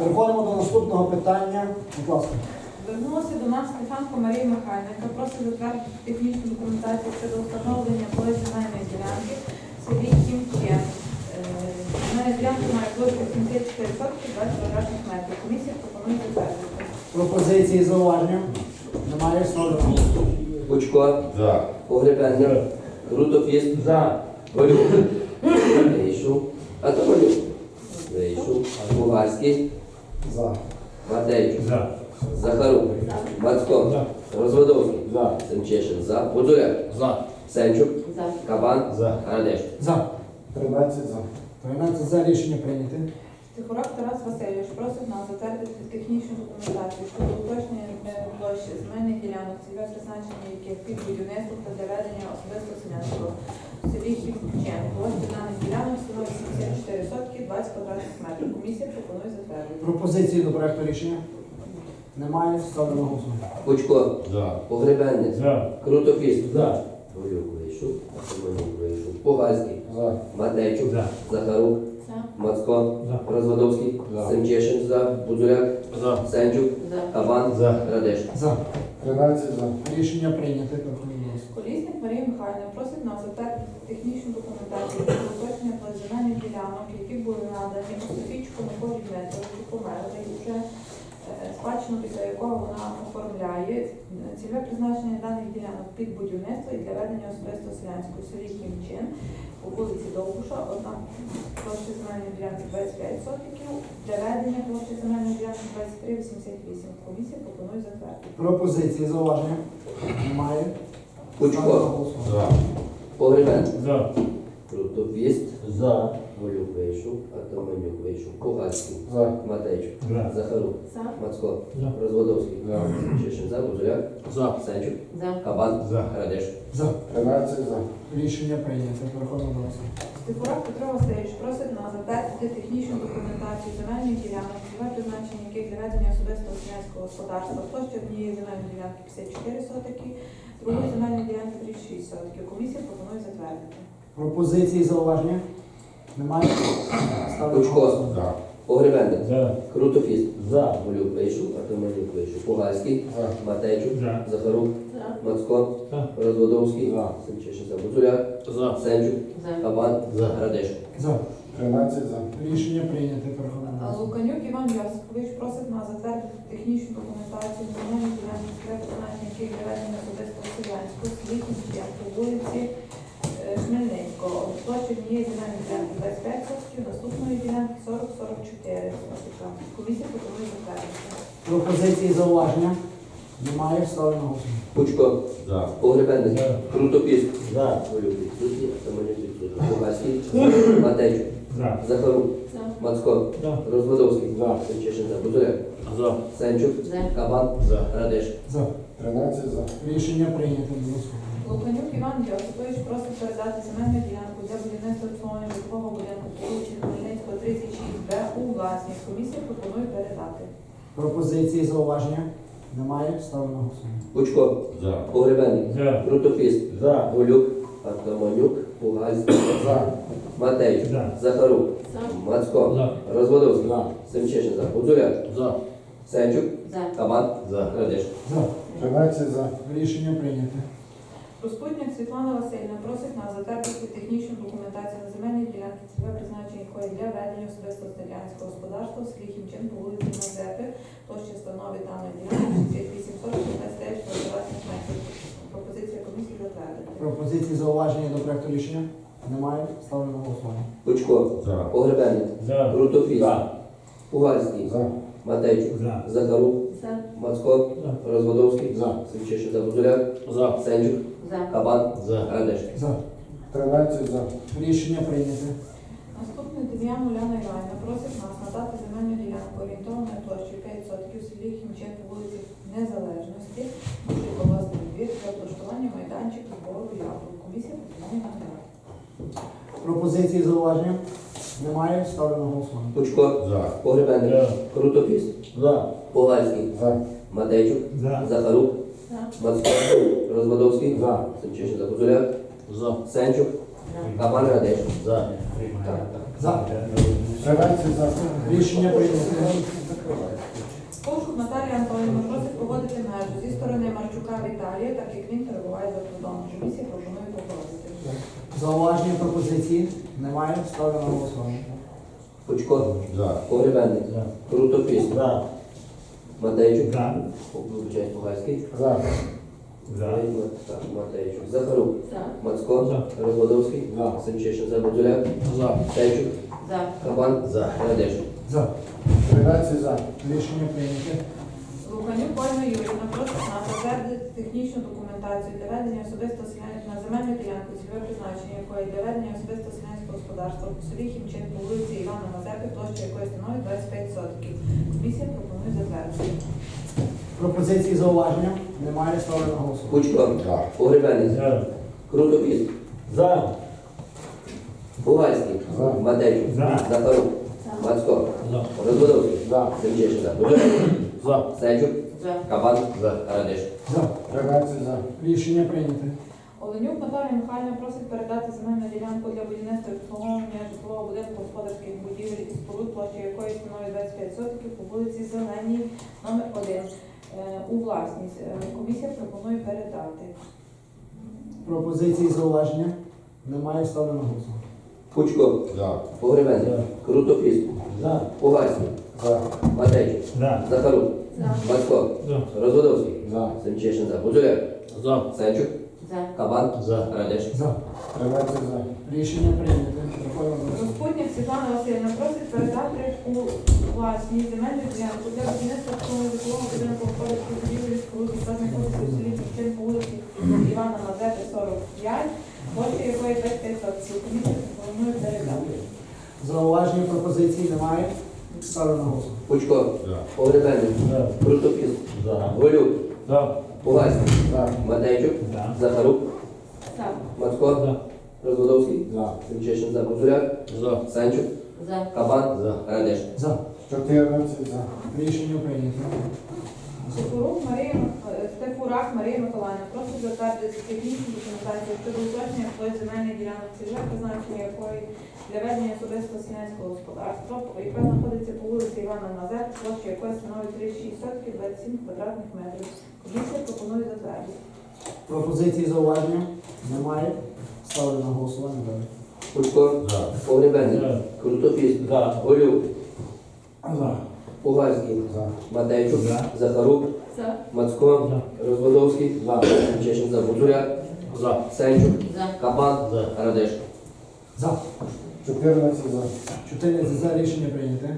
Переходимо до наступного питання. Будь ласка. Звернулася до нас Стефанко Марія Михайлівна, яка просить затвердити технічну документацію щодо встановлення земельної ділянки в селі Кімчен. Земельна ділянка має площу 74 сотки 20 квадратних метрів. Комісія пропонує затвердити. Пропозиції зауваження. Немає голосування. Пучко, За. Погребенник, Крутофіст, За. Голюк, Вийшов, Атаманюк, Вийшов, Бугарський, За. Матейчук, За. Захарук, Мацко, Розводовський, За. Семчешин, За, Бузуляк, За. Сенчук, За. Кабан, За. Радеш. За. 13 за. 13 за рішення прийняте. Стихурак Тарас Васильович просить нас затвердити технічну документацію щодо уточнення е, площі земельних ділянок, цільове призначення яких під будівництво та для ведення особистого селянського селі. Площа даних ділянок становить 74 сотки 20 квадратних метрів. Комісія пропонує затвердити. Пропозиції до проекту рішення. Немає ставлю на голосування. Пучко, За. Погребенник, За. Крутофіст, За. Голюк вийшов, Атаманюк вийшов, Бугарський, За. Матейчук, За. Захарук, За. Мацко, За. Розводовський, За. Семчешин, За, Бузуляк, За. Сенчук, За. Кабан, За. Радеш. За. 13 за. Рішення прийняте. Переходимо до. Колісник Марія Михайлівна просить нас затвердити технічну документацію щодо уточнення ділянок, які були надані Софійчику Миколі Дмитровичу померлий вже е, спадщину, після якого вона оформляє Е, цільове призначення даних ділянок під будівництво і для ведення особистого селянського в селі Кімчин по вулиці Довбуша, одна площа земельної ділянки 25 сотиків, для ведення площі земельної ділянки 23,88. Комісія пропонує затвердити. Пропозиції зауваження. Немає. Ставлю на Пучко, голосування. За. Погребенник, За. Крутофіст, За. Голюк вийшов, Атаманюк вийшов, Бугарський, За. Матейчук, За. Захарук, За. Мацко, За. Розводовський, За. Семчешин, За, Бузуляк, За. Сенчук, За. Кабан, За. Радеш. За. 13 за. Рішення прийняте. Переходимо до голосування. Степурак Петро Васильович просить нас затвердити технічну документацію земельних ділянок, цільове призначення яких для ведення особистого селянського господарства, площа однієї земельної ділянки 54 сотики, другої земельної ділянки 36 сотиків. Комісія пропонує затвердити. Пропозиції зауваження. Немає. Ставлю голосування. За. Погребенник, За. Крутофіст, За. Голюк вийшов, Атаманюк вийшов, Бугарський, За. Матейчук, За. Захарук, За. Мацко, За. Розводовський, За. Семчешин, За, Бузуляк, За. Сенчук, За. Кабан, За. Радеш. За. 13 за. Рішення прийняте. Переходимо. Луканюк Іван Йосипович просить нас затвердити технічну документацію земельних ділянок, цільове призначення яких для ведення особистого селянського в по вулиці е, Хмельницького. Площа однієї земельної ділянки 25 сотків, наступної ділянки 40-44. Комісія пропонує затвердити. Пропозиції зауваження. Немає. Ставлю на голосування. Пучко, За. Погребенник, За. Крутофіст, За. Відсутній, Матейчук, За. Захарук, За. Мацко, За. Розводовський, За, Бузуляк, За. Сенчук, За. Кабан, За. Радеш. За. 13 за. Рішення. Голосуємо. Луканюк Іван Йосипович просить передати земельну ділянку для будівництва обслуговування житлового будинку вулиці Хмельницького 36Б у власність. Комісія пропонує передати. Пропозиції зауваження. Немає. Ставлю на голосування. Пучко, За. Погребенник, За. Крутофіст, За. Голюк, Атаманюк, Бугарський, За. Матейчук, За. Захарук, За. Мацко, За. Розводовський, За. Семчешин, За, Бузуляк, За. Сенчук, За. Кабан, За. Радеш. За. 13 за. Рішення прийняте. Розпутник Світлана Васильівна просить нас затвердити технічну документацію на земельній ділянці цільове призначення якої для ведення особистого селянського господарства в селі Хімчин по вулиці Мазепи, площа становить даної ділянки 68 соток 29 квадратних метрів. Пропозиція комісії затвердити. Пропозиції зауваження до проекту рішення. Немає. Ставлю на голосування. Пучко, За. Погребенник, За. Крутофіст, За. Бугарський, За. Матейчук, За. Захарук, За. Мацко, За. Розводовський, За. Семчешин, За, Бузуляк, За. Сенчук, За. Кабан, За. Радеш. За. 13 за. Рішення прийняте. Наступний Дем'ян Уляна Іванівна просить нас надати земельну ділянку орієнтовною площею 5 сотків в селі Хімчен по вулиці Незалежності, колгоспний двір для облаштування майданчику збору яблук. Комісія пропонує надавати. Пропозиції зауваження. Немає. Ставлю на голосування. Пучко, За. Погребенник, За. Крутофіст, За. Бугарський, За. Матейчук, За. Захарук, За. Мацко, Розводовський, За. Семчешин, За, Бузуляк, За. Сенчук, Кабан, Радеш. За. За. 13 за. Рішення прийняте. переходити межу зі сторони Марчука Віталія, так як він перебуває за кордоном. Комісія пропонує погодити. Зауваження пропозиції? Немає. Ставлю на голосування. Пучко, За. Погребенник, Крутопіс, За. Матейчук, За. вибачаюсь, Пугальський, За. За. Так, Матейчук, Захарук, За. Мацко, За. Розводовський, За. Семчишин, за Бузуляк, За. Сенчук, За. Кабан, За. Радеш. За. 13 за. Рішення прийняте. Луканюк Ольга Юрівна просить нас затвердити технічну документацію для ведення особисто на земельну ділянку, цільове призначення якої для ведення особисто селянського господарства по селі Хімчин по вулиці Івана Мазепи, площа якої становить 25 сотків. Комісія пропонує затвердити. Пропозиції зауваження? Немає. Ставлю на голосування. Пучко, За. Крутопіс, За. Пугальський, За. Матейчук, За. Захарук, Мацко, За. Розводовський, За. Семчишин, за За. Сенчук, За. Кабан, За. Радеш. За. 13 за. Рішення прийняте. Оленюк Наталія Михайлівна просить передати земельну ділянку для будівництва і обслуговування житлового будинку господарських будівель і споруд, площа якої становить 25 сотків по вулиці Зеленій, номер 1 е, у власність. Е, Комісія пропонує передати. Пропозиції зауваження? Немає. Ставлю на голосування. Пучко, За. Погребенник, За. Крутопіс, За. Пугальський, За. Матейчук, За. Захарук, За. Мацко, За. Розводовський, За. Семчишин, за Бузуляк, За. Сенчук, За. Кабан, За. Радеш. За. 13 за. Рішення наступного. Господня Світлана Васильівна просить передати у власність земельну ділянку для будівництва такого житлового будинку і споруд, яка знаходиться в селі Кичин по вулиці Івана Мазепи, 45, площа якої 25 сотків. Комісія пропонує передати. Зауваження пропозиції немає. Ставлю на голосування. Пучко. Погребенник, За. Голюк. Матейчук, За. Захарук, За. Мацко, За. Розводовський. Семчишин, за. Сенчук, За. Кабан, За. Радеш. За. 14 за. Рішення прийнято. Стефурук Марія е, Стефурак Марія Миколаївна просить затвердити технічну документацію щодо уточнення якої земельної ділянок цільове призначення якої для ведення особистого селянського господарства, яка знаходиться по вулиці Івана Мазеп, площа якої становить 36 сотків 27 квадратних метрів. Комісія пропонує затвердити. Пропозиції зауваження? Немає. Ставлю на голосування далі. За. Погребенник. Крутопіс. Голюк, За. Пугальський, За. Матейчук, За. Захарук, За. Мацко, Розводовський, За. Семчишин, за За. Сенчук, За. Кабан, За. Радеш. За. 14 за. 14 за рішення прийняте.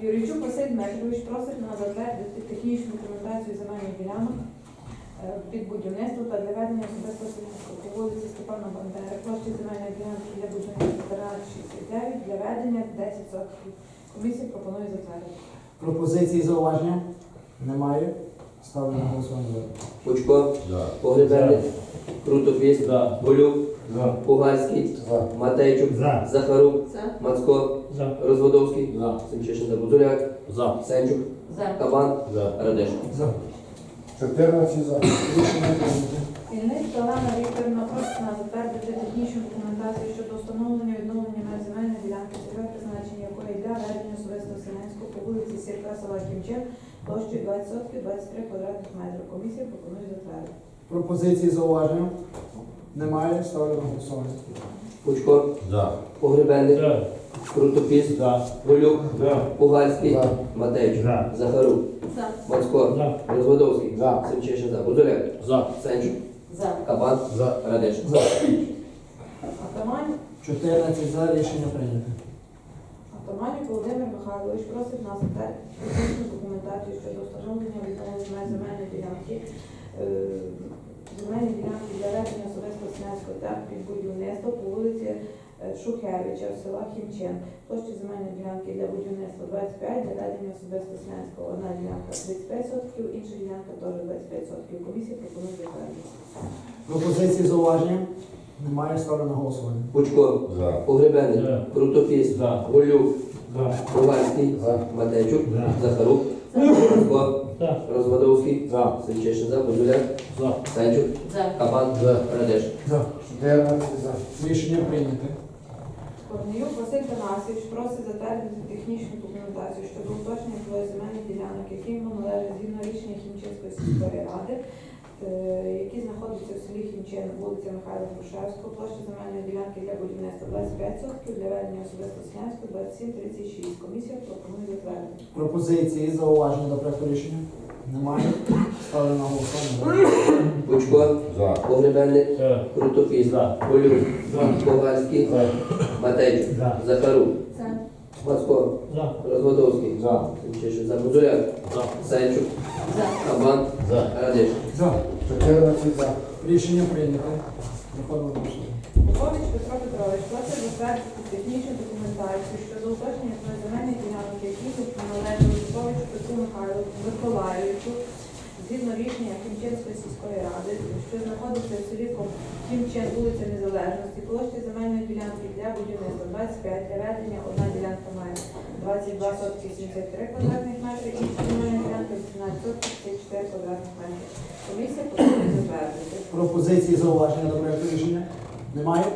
Юрійчук Василь Дмитрович просить нас затвердити технічну документацію земельних ділянок е, під будівництво та для ведення особистого селянського по вулиці Степана Бандери, площі земельної ділянки для будівництва 69, для ведення 10 сотків. Комісія пропонує затвердити. Пропозиції зауваження? Немає. Ставлю на голосування. Пучко, За. Погребенник, Крутопіс, За. Пугальський. Матейчук, За. Захарук, За. Мацко, За. Розводовський, За. Семчишин, за Бузуляк, За. Сенчук, За. Кабан, За. Радеш. За. 14 за. Рішення прийняте. Ільницька Олена Вікторівна просить нас затвердити технічну документацію щодо встановлення відновлення земельної ділянки, цільове призначення якої для ведення особистого селянського по вулиці Сірка, села Кімчин, площею 20 сотків 23 квадратних метрів. Комісія пропонує затвердити. Пропозиції зауваження? Немає. Ставлю на голосування. Пучко, За. Погребенник, За. Крутопіс, За. Голюк, За. Пугальський, За. Матейчук, За. Захарук, За. Мацко, За. Розводовський, За. Семчишин, за Бузуляк, За. Сенчук, За. Кабан, За. Радеш. За. Атаманів 14 за рішення прийнято. Атаманів Володимир Михайлович просить нас технічну документацію щодо встановлення відновлення меж земельної ділянки. е, Земельні ділянки для ведення особисто селянського та під будівництво по вулиці Шухевича, села Хімчен. Площа земельної ділянки для будівництва 25, для ведення особистого селянського одна ділянка 35 сотків, інша ділянка теж 25 сотків. Комісія пропонує затвердити. Пропозиції зауваження? Немає. Ставлю на голосування. Пучко, За. Погребенник, За. Крутопіс, За. Голюк, За. Пугальський, За. Матейчук, За. Захарук, Мацко, За. Розводовський, За. Семчишин, за Бузуляк, За. Санчук. За. Кабан, За. Радеш. За. 14 за. Рішення прийнято. Корнеюк Василь Танасович просить затвердити технічну документацію щодо уточнення твоєї земельних ділянок які йому належать згідно рішення Хімчинської сільської ради, які знаходяться в селі Хімчин, вулиця Михайла Грушевського, площа земельної ділянки для будівництва 25 сотків, для ведення особисто селянського 27-36. Комісія пропонує затвердити. Пропозиції, зауваження до проекту рішення? Немає. Ставлю на голосування. Пучко, За. Погребенник, За. Крутопіс, За. Голюк, За. Ковальський, За. Матейчук, За. Захарук, Мацко, За. Розводовський, За. Семчишин за Бузуляк, За. Сенчук, за. Кабан, За. Радиш. За. 14 за. Рішення прийнято. Переходимо до. Попович Петро Петрович просить затвердити технічну документацію щодо уточнення своєї земельної ділянки, які належали Поповичу Петру Михайлу Миколаївичу згідно рішення Кімчинської сільської ради, що знаходиться в селі Кімчин, вулиця Незалежності, площі земельної ділянки для будівництва 25, для ведення одна ділянка має 22 сотки 73 квадратних метри, інша земельна ділянка 18 сотки 54 квадратних метрів. Комісія пропонує затвердити. Пропозиції, зауваження до проекту рішення? Немає?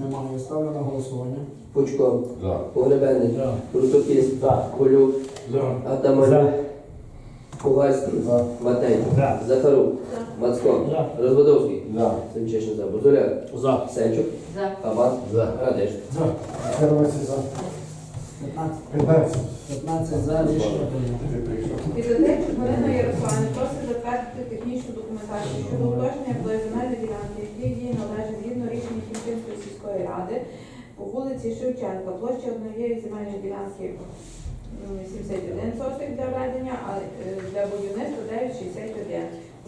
Немає. Ставлю на голосування. Пучко, За. Погребенник, За. Крутопіс, За. Голюк, За. Атаманюк, Ковальський, За. Матейчук, За. Захарук, За. Мацко, За. Розводовський, За. Семчишин за Бузуляк, За. Сенчук, За. Кабан, За. Радиш. За. 14 за. 15. 15. 15 за. Рішення прийнято. Підготовчик Галина Ярославівна просить затвердити технічну документацію щодо уточнення земельної ділянки, які їй належать згідно рішення Кімчинської сільської ради по вулиці Шевченка, площа однієї земельної ділянки 71 сотих для ведення, а е, для будівництва 9,61.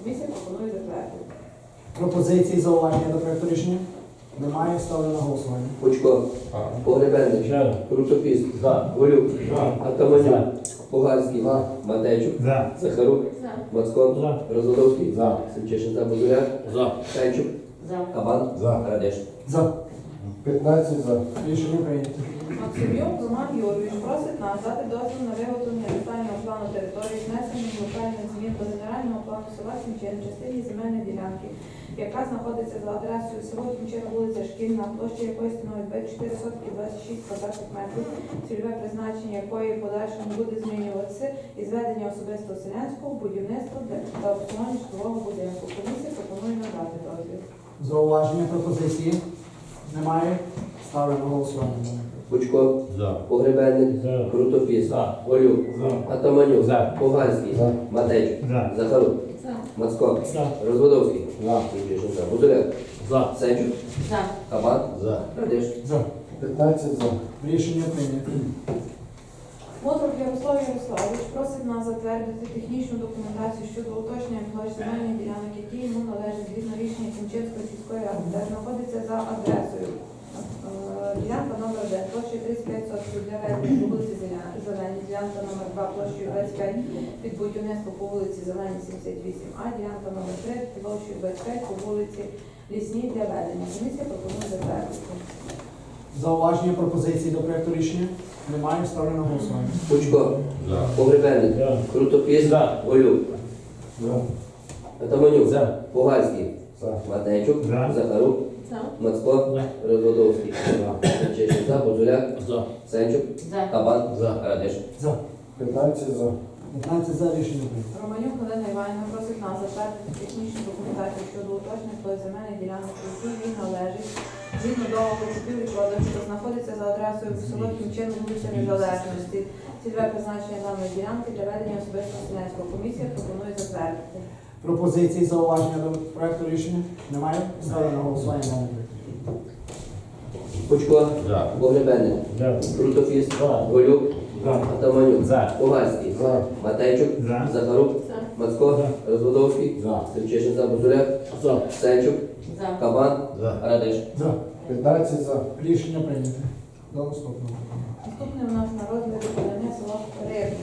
Комісія пропонує затвердити. Пропозиції, зауваження до проекту рішення? Немає. Ставлю на голосування. Пучко, Погребенник, За. Крутопіс, За. Голюк, За. Атаманюк, Пугальський, За. Матейчук, За. Захарук, Мацко, За. Розводовський, За. Семчишин за Бузуляк, За. Сенчук, Кабан, За. Радиш. За. 15 за. Рішення прийнято. Максимюк Роман Юрійович просить нас дати дозвіл на виготовлення детального плану території внесення локальних змін до генерального плану села Сімчин, частині земельної ділянки, яка знаходиться за адресою село Сімчин, вулиця Шкільна, площа якої становить 24 сотки 26 квадратних метрів, цільове призначення якої подальшому буде змінюватися і зведення особистого селянського будівництва та обслуговування житлового будинку. Комісія пропонує надати дозвіл. Зауваження, пропозиції? Немає. Ставлю голосування. Пучко, За. Погребенник, За. Крутопіс, За. Голюк, За. Атаманюк, За. Пугальський, За. Матейчук, За. Захарук, Мацко, За. Розводовський, За. Семчишин за Бузуляк, За. Сенчук, Кабан, За. Радиш. За. 15 за. Рішення прийнято. Мотров Ярослав Ярославович просить нас затвердити технічну документацію щодо уточнення площ земельних ділянок, які йому належать згідно рішення Кімчинської сільської ради, де знаходиться за адресою. Ділянка номер 1, площею 35 сотків для ведення по вулиці Зеля- Зелені, ділянка номер 2, площею 25 під будівництво по вулиці Зелені 78А, ділянка номер 3, площею 25 по вулиці Лісній для ведення. Комісія пропонує затвердити. Зауваження, пропозиції до проекту рішення? Немає. Ставлю на голосування. Пучко, За. Погребенник, За. Крутопіс, За. Голюк, За. Атаманюк, За. Пугальський, За. Матейчук, За. Захарук, Мацко, За. Розводовський, Семчишин за Бузуляк, За. Сенчук, Кабан, За. Радиш. За. 15 за. 15 за. Рішення прийнято. Романюк Галина Іванівна просить нас затвердити технічну документацію щодо уточнення тої земельної ділянки, які їй належить згідно договору купівлі продажу, що знаходиться за адресою в село Кімчин, вулиця Незалежності. Цільове призначення даної ділянки для ведення особистого селянського комісія пропонує затвердити. Пропозиції, зауваження до проекту рішення? Немає. Ставлю на голосування даний проект. Пучко, За. Погребенник, За. Крутопіс, Голюк. Атаманюк, За. Матейчук, За. Захарук, Мацко. Розводовський, За. Семчишин за Бузуляк. Сенчук, Кабан. Радиш. За. 15 за. Рішення прийнято. До наступного. Наступне у нас на розгляді подання села Рибне.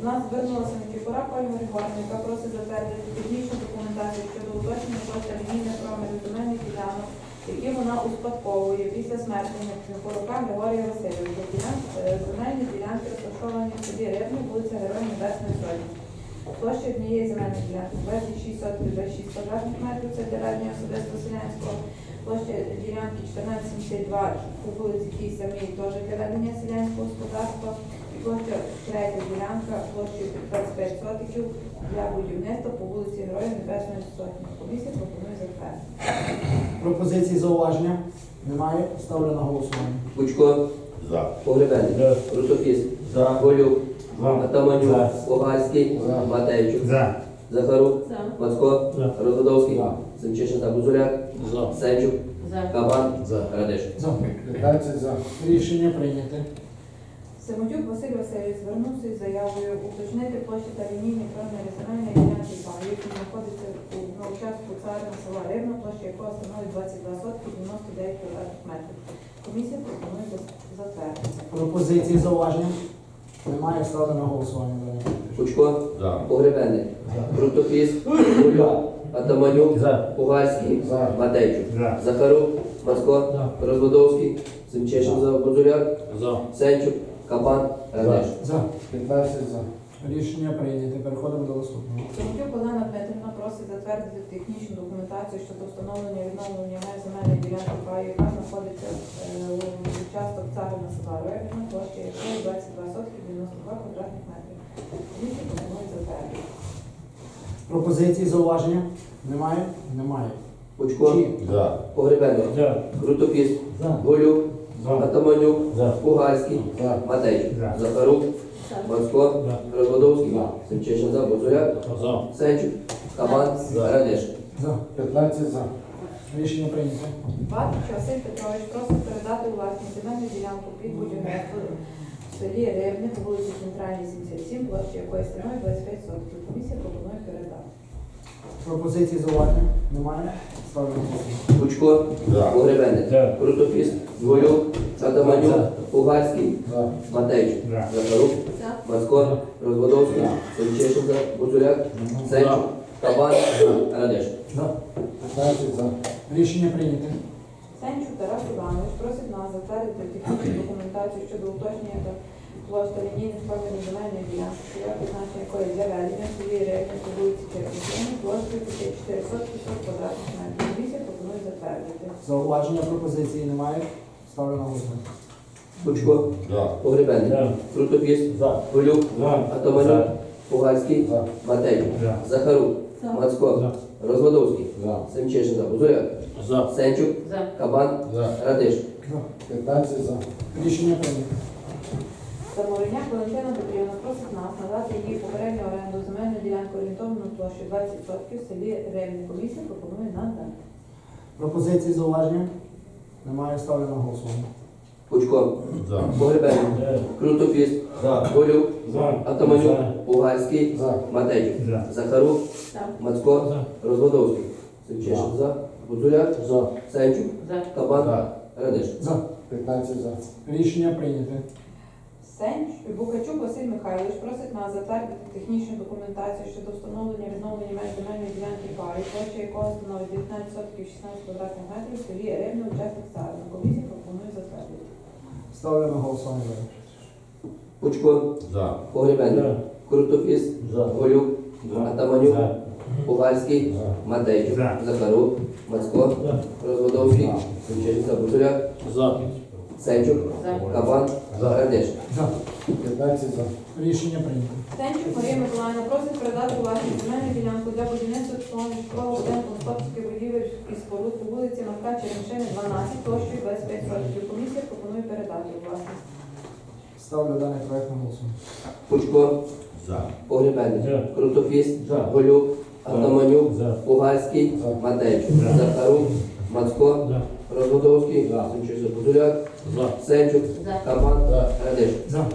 У нас звернулася Никифора Пальма Григорівна, яка просить затвердити технічну документацію щодо уточнення площа лінійних промірів земельних ділянок, які вона успадковує після смерті Никифорука Григорія Васильовича. Е, Земельні ділянки розташовані в селі Рибне, вулиця Героїв Небесної Сотні. Площа однієї земельної ділянки 26 сотень 26 квадратних метрів, це для ведення особисто селянського. Площа ділянки 1472 по вулиці тій самій теж для ведення селянського господарства. Площа третя ділянка площею 25 сотиків для будівництва по вулиці Героїв Небесної Сотні. Комісія пропонує затвердити. Пропозиції зауваження? Немає. Ставлю на голосування. Пучко, За. Погребенник, За. Крутопіс, За. Голюк, За. Атаманюк, За. Погальський, За. Матейчук, За. Захарук, За. Мацко, За. Розводовський, За. Семчишин та Бузуляк, За. Сенчук, За. Кабан, За. Радиш. За. 15 за. Рішення прийнято. Семенюк Василь Васильович звернувся із заявою уточнити площі та лінійні певної земельної ділянки паю, які знаходяться у на участку царина села Рибна, площа якого становить 22 сотки 99 квадратних метрів. Комісія пропонує за- затвердити. Пропозиції зауваження? Немає. Ставлю на голосування. Пучко, За. Погребенник, Крутопіс, Голюк, Атаманюк. Пугальський. Матейчук, За. Захарук, Мацко, Розводовський, Бузуляк, За. Сенчук, Кабан, Радиш. За. 15 за. Рішення прийнято. Переходимо до наступного. Семенюк Олена Дмитрівна просить затвердити технічну документацію щодо встановлення і відновлення меж земельної ділянки паю, яка знаходиться е, у участок царина села Рибна, площа якої 22 сотки 92 квадратних метрів. Комісія пропонує затвердити. Пропозиції зауваження? Немає. Немає. Пучко, Чи? За. Погребенник, За. Крутопіс, За. Голюк, Атаманюк. Пугальський. Матейчук, За. Захарук, Мацко, Розводовський, Семчишин за Бузуляк, Сенчук, Кабан, За. Радиш. За. 15 за. Рішення прийнято. Батич Василь Петрович просить передати у власність земельну ділянку під будівництво в селі Рибне по вулиці Центральній 77, площа якої становить 25 сотків. Комісія пропонує передати. Пропозиції зауваження? Немає. Ставлю на голосування. Пучко, За. Погребенник, За. Крутопіс, За. Пугальський, За. Матейчук, За. Захарук, За. Мацко, Розводовський, Семчишин за Сенчук, Кабан, Радиш. За. 15 за. Рішення прийнято. Сенчук Тарас Іванович просить нас затвердити технічну документацію щодо уточнення та площ та лінійних формів земельної ділянки, своє призначення якої для ведення в селі по вулиці Черкасini, площею 440 квадратних метрів. Комісія пропонує затвердити. Зауваження пропозиції немає. Ставлю на голосування. Пучко, За. Погребенник. Крутопіс, За. Атаманюк, Пугальський, За. Захарук, За. Мацко, Розводовський. Семчишин за Бузуляк, Сенчук. Кабан. Радиш. 15 за. Рішення прийнято. Замовляк Валентина Петрівна просить нас надати їй попередню оренду земельну ділянку орієнтовну площу 20 сотків в селі Ревні. Комісія пропонує надати. Пропозиції зауваження? Немає. Ставлю на голосування. Пучко, За. Погребенник, Крутопіс, За. Голюк, За. Атаманюк, Пугальський, За. Матейчук, За. Захарук, За. Мацко, Розводовський, Семчишин за Бузуляк, За. Сенчук, За. Кабан, За. Радиш. За. 15 за. Рішення прийнято. Сенч Букачук Василь Михайлович просить нас затвердити технічну документацію щодо встановлення відновлення меж земельної ділянки пари, площа якого становить 19 сотків 16 квадратних метрів в селі Ревне, учасник Сарина. Комісія пропонує затвердити. Ставлю на голосування. Пучко, За. Погребенник, Крутопіс, За. Голюк, Атаманюк, За. Пугальський, За. Матейчук, За. Захарук, Мацко, Розводовський, За. Семчишин за Бузуляк, За. Сенчук, За. Кабан, За. Радиш. За. 15 за. Рішення прийнято. Сенчук Марія Миколаївна просить передати власність земельну ділянку для будівництва школи будинку Московських будівель і споруд по вулиці Марка Черемшини, 12, площею 25 років. Комісія пропонує передати у власність. Ставлю даний проект на голосування. Пучко, За. Погребенник, За. Крутопіс, За. Голюк. Атаманюк, За. Пугальський, За. Матейчук, За. Захарук, Мацко, За. Розводовський, За. За Бузуляк, За. Сенчук, За. За. Радиш. За.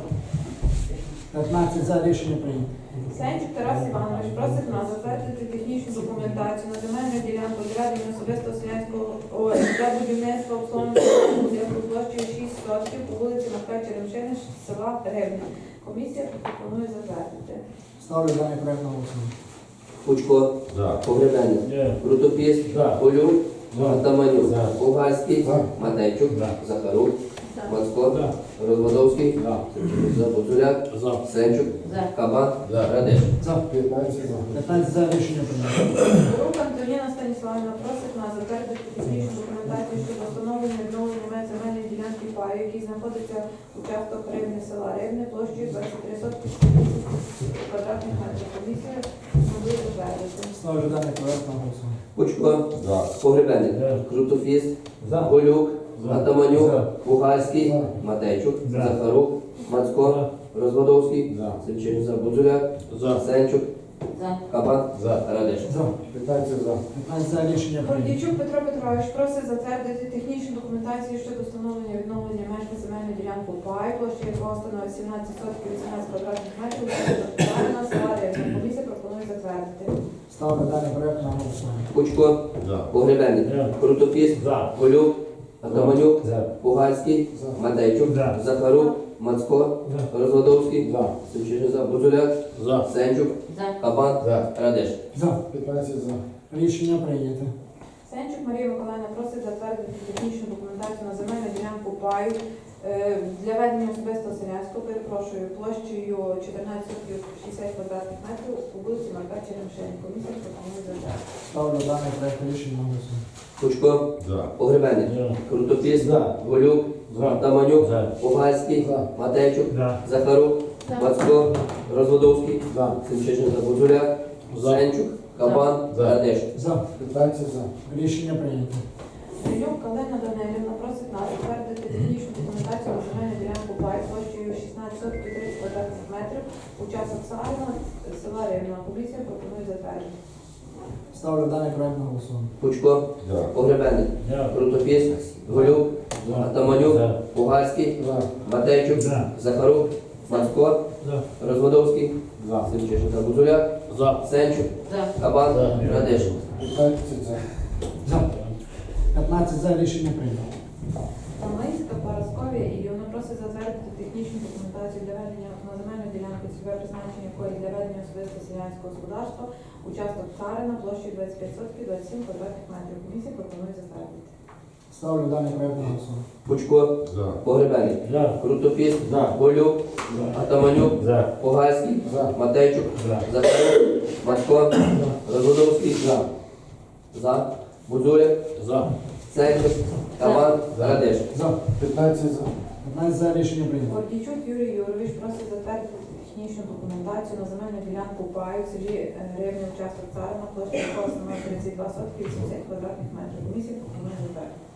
15 за. Рішення прийнято. Сенчук Тарас Іванович просить нас затвердити технічну документацію на земельну ділянку зведення особистого селянського ОС для будівництва обслуговування будинку площею 6 сотків по вулиці Марка Черемшини, села Ревне. Комісія пропонує затвердити. Ставлю даний проект на голосування. Пучко, За. Погребенник, Крутопіс, За. Голюк, За. Атаманюк, За. Матейчук, За. Захарук, Мацко, Розводовський, За. за Бузуляк, За. Сенчук, Кабан, За. Радиш. За. 15 за. Рішення прийнято. Рука Антоніна Станіславівна просить нас затвердити технічну документацію щодо встановлення відновлення земельної ділянки паю, який знаходиться у часток Рибне села Рибне площею 23 сотки квадратних метрів. Ставлю даний проект на голосування. Пучко, За. Погребенник, За. Голюк, За. Атаманюк, За. Матейчук, За. Захарук, Мацко, Розводовський, Бузуляк, За. Сенчук, За. Кабан, За. Радеш. За. 15 за. 15 за рішення. Гордійчук Петро Петрович просить затвердити технічну документацію щодо встановлення відновлення меж на земельну ділянку ПАЙ, площа якого становить 17 сотків 18 квадратних метрів. Загальна саларія. Комісія пропонує затвердити. Ставлю даний проект на голосування. Пучко, За. Погребенник, Крутофіст, За. Голюк, Атаманюк, За. Пугальський, За. Матейчук, За. Захарук, Мацко, Розводовський, за Бузуляк, За. Сенчук, За. Кабан, За. Радеш. За. 15 за. Рішення прийнято. Сенчук Марія Миколаївна просить затвердити технічну документацію на земельну ділянку паю для ведення особистого селянського, перепрошую, площею 14 сотів 60 квадратних метрів по вулиці Марка Черемшини. Комісія пропонує затвердити. Ставлю даний проект рішення на голосування. Пучко, За. Погребенник, Крутофіст, За. Голюк, За. Атаманюк, За. Пугальський, За. Матейчук, За. Захарук, Мацко, Розводовський, За. Семчишин за Бузуляк, За. Сенчук, Кабан, За. Радеш. За. 15 за. Рішення прийнято. Данилюк Калина Данилівна просить нас затвердити технічну документацію на земельну ділянку пай площею 16 30 квадратних метрів. Учасник Сарна, села Рівна. Комісія пропонує затвердити. Ставлю даний проект на голосування. Пучко. Погребенник, Крутофіст, Голюк, Атаманюк, Пугальський, За. Матейчук, За. Захарук, Мацко, Розводовський. Семчишин Бузуляк. Сенчук. Кабан, За. Радеш. 15 за. За. 15 за рішення прийнято. Тамлинська Парасковія і вона просить затвердити технічну документацію для ведення на земельну ділянку цільове призначення якої для ведення особисто селянського господарства, участок Царина, площею 25 сотків 27 квадратних метрів. Комісія пропонує затвердити. Ставлю даний проект на голосування. Пучко, За. Погребенник, За. Крутофіст, За. Голюк, Атаманюк, За. Пугальський, За. Матейчук, За. Захарук, Мацко, Розводовський, За. за Бузуляк, За. Кабан, За. Радеш. За. 15 за. 15 за рішення прийнято. Гордійчук Юрій Юрович просить затвердити технічну документацію на земельну ділянку паю в селі е, Рівне участок Царина, площа якого становить 32 сотки 80 квадратних метрів. Комісія пропонує затвердити.